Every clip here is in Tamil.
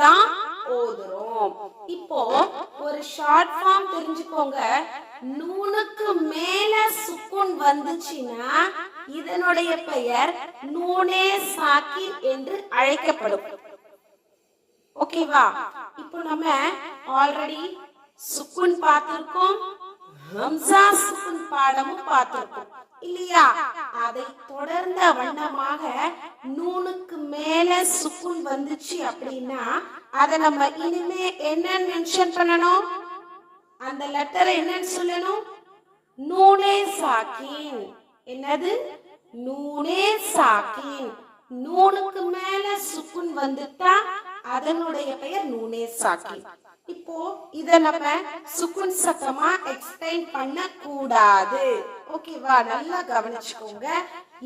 தான் ஓதுறோம். இப்போ ஒரு ஷார்ட் ஃபார்ம் தெரிஞ்சுக்கோங்க. நூனுக்கு மேல சுக்குன் வந்துச்சுன்னா இதனுடைய பெயர் நூனே சாக்கின் என்று அழைக்கப்படும். ஓகேவா? இப்போ நம்ம ஆல்ரெடி சுக்குன் பார்த்திருக்கோம். ஹம்சா சுக்குன் பாடமும் பார்த்திருக்கோம். இல்லையா? அதை தொடர்ந்த வண்ணமாக நூனுக்கு மேல சுக்குன் வந்துச்சு அப்படின்னா அதை நம்ம இனிமே என்னன்னு மென்ஷன் பண்ணணும்? அந்த லெட்டரை என்னன்னு சொல்லணும்? நூனே சாக்கின். என்னது? நூனே சாக்கின். நூனுக்கு மேல சுக்குன் வந்துட்டா அதனுடைய பெயர் நூனே சாக்கின். இப்போ இத நம்ம சுக்குன் சத்தமா எக்ஸ்பிளைன் பண்ண கூடாது ஓகேவா நல்லா கவனிச்சுக்கோங்க.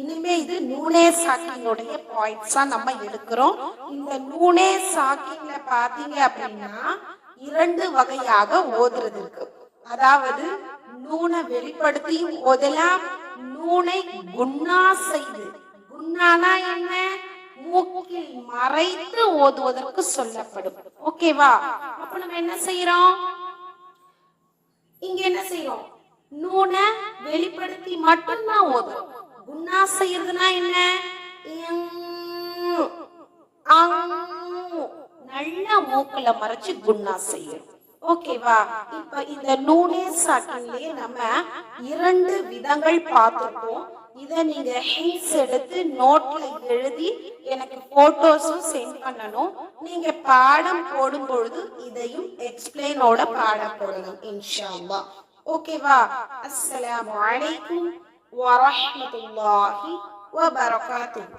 இனிமே இது நூனே சாக்கினுடைய பாயிண்ட்ஸா நம்ம எடுக்கிறோம். இந்த நூனே சாக்கிங்ல பாத்தீங்க அப்படின்னா இரண்டு வகையாக ஓதுறது இருக்கு. அதாவது நூனை வெளிப்படுத்தியும் ஓதலாம் நூனை குண்ணா செய்து. குண்ணானா என்ன? மூக்கில் மறைத்து ஓதுவதற்கு சொல்லப்படும். ஓகேவா அப்ப நம்ம என்ன செய்யறோம் இங்க என்ன செய்யறோம் நூனை வெளிப்படுத்தி மட்டும்தான் ஓதும் குன்னா செய்யறதுனா என்ன இம், நல்ல மூக்கல மறைச்சு குன்னா செய்யணும் ஓகேவா இப்ப இந்த நூனே சாக்கின்லயே நம்ம இரண்டு விதங்கள் பார்த்திருக்கோம். இதை நீங்க ஹீட்ஸ் எடுத்து நோட்ல எழுதி எனக்கு போட்டோஸும் சென்ட் பண்ணணும். நீங்க பாடம் போடும் பொழுது இதையும் எக்ஸ்பிளைனோட பாடம் போடணும் இன்ஷா ஓகேவா அஸ்ஸலாமு அலைக்கும் வரஹ்மத்துல்லாஹி வபரகாத்துஹு